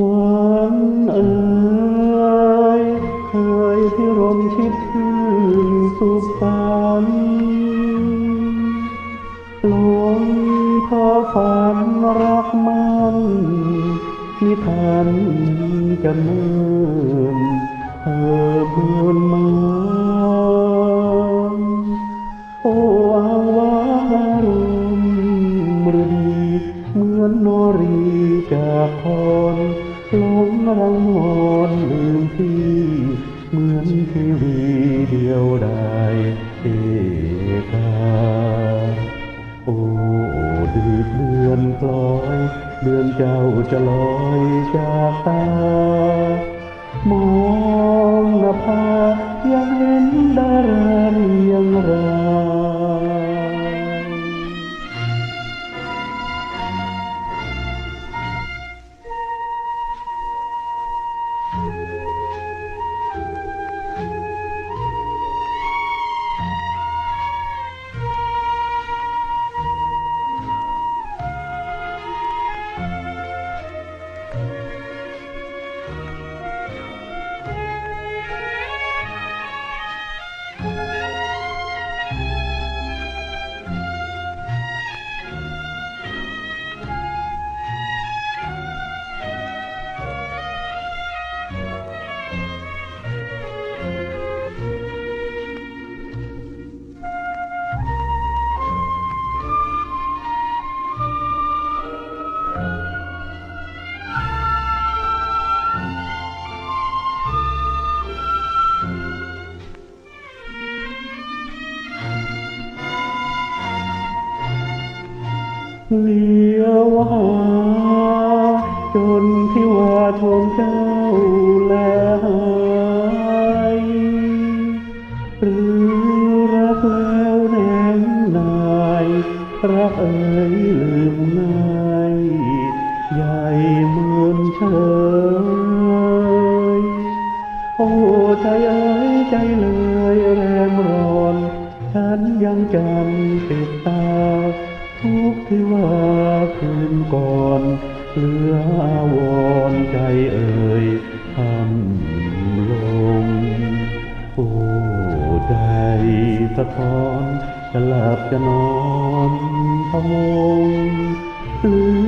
วันเอ่ยเคยพิรมชิดชื่นสุขสันต์หลวงพ่อฝันรักมันที่ทันจะเมื่นเธอเพื่อนมาโอ้อาวารมฤดีเหมือนโนรีจากพรห ลงรังวอนลืมพี่เหมือนทีวีเดียวดายเอกาโอ้ดืดเดือนพลอย เดือนเจ้าจะลอยจากตามองนภายังเห็นดารา เลียวหาจนที่ว่าทวงเจ้าแลหายหรือรักแล้วแนงนายรักเอ่ยลืมง่ายใหญ่เหมือนเชยโอ้ใจเอ๋ยใจเลยแรงร้อน ฉันยังจำติดตา ทุกที่ว่าคืนก่อนเหลืออาวรณ์ใจเอ่ยทำลงโอ้ใจสะท้อนจะหลับจะนอนพะวงลือ